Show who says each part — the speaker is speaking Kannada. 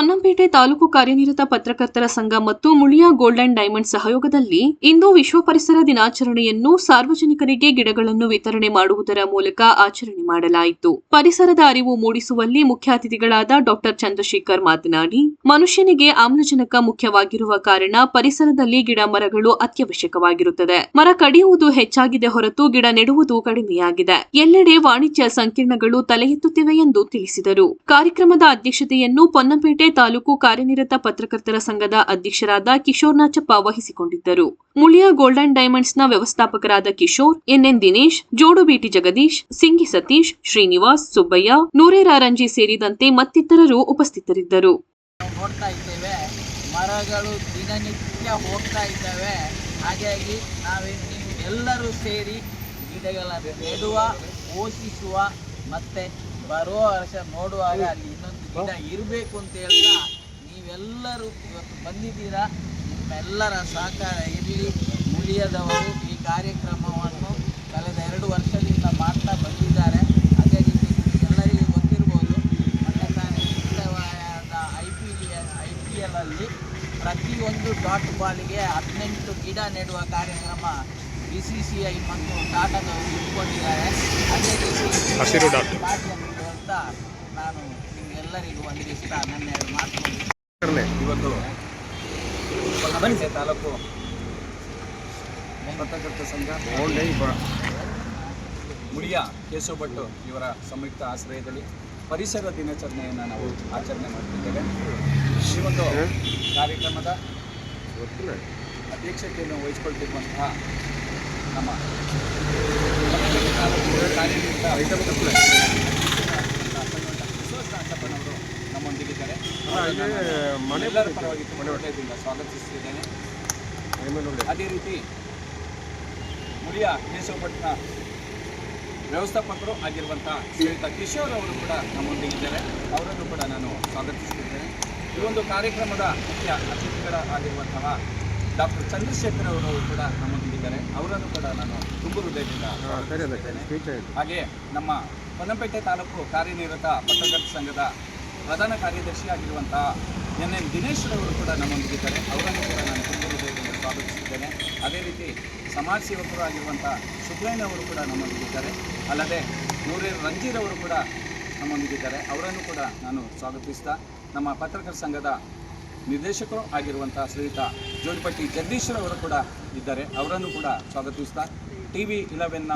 Speaker 1: ಪೊನ್ನಂಪೇಟೆ ತಾಲೂಕು ಕಾರ್ಯನಿರತ ಪತ್ರಕರ್ತರ ಸಂಘ ಮತ್ತು ಮುಳಿಯಾ ಗೋಲ್ಡ್ ಅಂಡ್ ಡೈಮಂಡ್ ಸಹಯೋಗದಲ್ಲಿ ಇಂದು ವಿಶ್ವ ಪರಿಸರ ದಿನಾಚರಣೆಯನ್ನು ಸಾರ್ವಜನಿಕರಿಗೆ ಗಿಡಗಳನ್ನು ವಿತರಣೆ ಮಾಡುವುದರ ಮೂಲಕ ಆಚರಣೆ ಮಾಡಲಾಯಿತು. ಪರಿಸರದ ಅರಿವು ಮೂಡಿಸುವಲ್ಲಿ ಮುಖ್ಯ ಅತಿಥಿಗಳಾದ ಡಾಕ್ಟರ್ ಚಂದ್ರಶೇಖರ್ ಮಾತನಾಡಿ, ಮನುಷ್ಯನಿಗೆ ಆಮ್ಲಜನಕ ಮುಖ್ಯವಾಗಿರುವ ಕಾರಣ ಪರಿಸರದಲ್ಲಿ ಗಿಡ ಮರಗಳು ಅತ್ಯವಶ್ಯಕವಾಗಿರುತ್ತದೆ. ಮರ ಕಡಿಯುವುದು ಹೆಚ್ಚಾಗಿದೆ ಹೊರತು ಗಿಡ ನೆಡುವುದು ಕಡಿಮೆಯಾಗಿದೆ. ಎಲ್ಲೆಡೆ ವಾಣಿಜ್ಯ ಸಂಕೀರ್ಣಗಳು ತಲೆ ಎತ್ತುತ್ತಿವೆ ಎಂದು ತಿಳಿಸಿದರು. ಕಾರ್ಯಕ್ರಮದ ಅಧ್ಯಕ್ಷತೆಯನ್ನು ಪೊನ್ನಂಪೇಟೆ ತಾಲೂಕು ಕಾರ್ಯನಿರತ ಪತ್ರಕರ್ತರ ಸಂಘದ ಅಧ್ಯಕ್ಷರಾದ ಕಿಶೋರ್ ನಾಚಪ್ಪ ವಹಿಸಿಕೊಂಡಿದ್ದರು ಮುಳಿಯ ಗೋಲ್ಡನ್ ಡೈಮಂಡ್ಸ್ನ ವ್ಯವಸ್ಥಾಪಕರಾದ ಕಿಶೋರ್, ಎನ್ಎನ್ ದಿನೇಶ್ ಜೋಡುಬೀಟಿ ಜಗದೀಶ್, ಸಿಂಗಿ ಸತೀಶ್, ಶ್ರೀನಿವಾಸ್, ಸುಬ್ಬಯ್ಯ ನೂರೇರ ರಂಜಿ ಸೇರಿದಂತೆ ಮತ್ತಿತರರು ಉಪಸ್ಥಿತರಿದ್ದರು.
Speaker 2: ಮರಗಳು ದಿನನಿತ್ಯ ಹೋಗ್ತಾ ಇದ್ದಾವೆ. ಹಾಗಾಗಿ ಎಲ್ಲರೂ ಸೇರಿ ಗಿಡಗಳನ್ನು ನೆಡುವ, ಪೋಷಿಸುವ ಮತ್ತು ಬರುವ ವರ್ಷ ನೋಡುವಾಗ ಅಲ್ಲಿ ಇನ್ನೊಂದು ಗಿಡ ಇರಬೇಕು ಅಂತ ಹೇಳ್ತಾ ನೀವೆಲ್ಲರೂ ಇವತ್ತು ಬಂದಿದ್ದೀರಾ. ನಿಮ್ಮೆಲ್ಲರ ಸಹಕಾರ ಇರಲಿ. ಮುಳಿಯದವರು ಈ ಕಾರ್ಯಕ್ರಮವನ್ನು ಕಳೆದ ಎರಡು ವರ್ಷದಿಂದ ಮಾಡ್ತಾ ಬಂದಿದ್ದಾರೆ. ಅದೇ ರೀತಿ ಎಲ್ಲರಿಗೂ ಗೊತ್ತಿರ್ಬೋದು ಮತ್ತೆ ತಾನೇ ಮುಕ್ತವಾದ ಐ ಪಿ ಐ ಪಿ ಎಲ್ಲಲ್ಲಿ ಪ್ರತಿಯೊಂದು ಡಾಟ್ ಬಾಲ್ಗೆ ಹದಿನೆಂಟು ಗಿಡ ನೆಡುವ ಕಾರ್ಯಕ್ರಮ ಬಿ ಸಿ ಸಿ ಐ ಮತ್ತು ಟಾಟಾದವರು ಇಟ್ಕೊಂಡಿದ್ದಾರೆ. ಅದೇ ರೀತಿ
Speaker 3: ಹಸಿರು ಡಾಟ್.
Speaker 2: ಅಂತ ನಾನು ನಿಮ್ಗೆಲ್ಲರಿಗೂ ವಂದಿಸ್ತಾ ನನ್ನ ಎರಡು ಮಾತು
Speaker 4: ಇವತ್ತು. ಪೊನ್ನಂಪೇಟೆ ತಾಲೂಕು. ಪತ್ರಕರ್ತ ಸಂಘ. ಮುಳಿಯ ಕೇಶವ ಭಟ್ಟು ಇವರ ಸಂಯುಕ್ತ ಆಶ್ರಯದಲ್ಲಿ ಪರಿಸರ ದಿನಾಚರಣೆಯನ್ನು ನಾವು ಆಚರಣೆ ಮಾಡ್ತಿದ್ದೇವೆ. ಈ ಒಂದು ಕಾರ್ಯಕ್ರಮದ ಅಧ್ಯಕ್ಷತೆಯನ್ನು ವಹಿಸಿಕೊಳ್ತಿರುವಂತಹ ನಮ್ಮ ಪೊನ್ನಂಪೇಟೆ ತಾಲೂಕು ಕಾರ್ಯನಿರತ ವಿಶ್ವನಾಥಪ್ಪನವರು ಎಲ್ಲರ ಪರವಾಗಿ ಮನೆ ಅದೇ ರೀತಿ ಮುಳಿಯ ಕೇಶವಪಟ್ಟಣ ವ್ಯವಸ್ಥಾಪಕರು ಆಗಿರುವಂತಹ ಶ್ರೀಯುತ ಕಿಶೋರ್ ಅವರು ಕೂಡ ನಮ್ಮೊಂದಿಗಿದ್ದಾರೆ ಅವರನ್ನು ಕೂಡ ನಾನು ಸ್ವಾಗತಿಸುತ್ತಿದ್ದೇನೆ ಈ ಒಂದು ಕಾರ್ಯಕ್ರಮದ ಮುಖ್ಯ ಅತಿಥಿಗಳಾಗಿರುವಂತಹ ಡಾಕ್ಟರ್ ಚಂದ್ರಶೇಖರ್ ಅವರು ಕೂಡ ನಮ್ಮೊಂದಿಗಿದ್ದಾರೆ ಅವರನ್ನು ಕೂಡ ನಾನು ತುಂಬ ಹೃದಯದಿಂದ. ಹಾಗೆ ನಮ್ಮ ಪೊನ್ನಂಪೇಟೆ ತಾಲೂಕು ಕಾರ್ಯನಿರತ ಪತ್ರಕರ್ತ ಸಂಘದ ಪ್ರಧಾನ ಕಾರ್ಯದರ್ಶಿ ಆಗಿರುವಂತಹ ಎನ್ ಎನ್ ದಿನೇಶ್ ಅವರು ಕೂಡ ನಮ್ಮೊಂದಿಗಿದ್ದಾರೆ. ಅವರನ್ನು ಕೂಡ ನಾನು ತುಂಬ ಹೃದಯದಿಂದ ಅದೇ ರೀತಿ ಸಮಾಜ ಸೇವಕರು ಆಗಿರುವಂಥ ಸುಬ್ರಯ್ಯನವರು ಕೂಡ ನಮ್ಮೊಂದಿಗಿದ್ದಾರೆ. ಅಲ್ಲದೆ ರಂಜೀರ್ ಅವರು ಕೂಡ ನಮ್ಮೊಂದಿಗಿದ್ದಾರೆ. ಅವರನ್ನು ಕೂಡ ನಾನು ಸ್ವಾಗತಿಸ್ತಾ, ನಮ್ಮ ಪತ್ರಕರ್ತ ಸಂಘದ ನಿರ್ದೇಶಕರು ಆಗಿರುವಂಥ ಶ್ರೀಯುತ ಜೋಡಿಪಟ್ಟಿ ಜಗದೀಶ್ವರ್ ಅವರು ಕೂಡ ಇದ್ದಾರೆ. ಅವರನ್ನು ಕೂಡ ಸ್ವಾಗತಿಸ್ತಾ ಟಿ ವಿ ಇಲೆವೆನ್ನ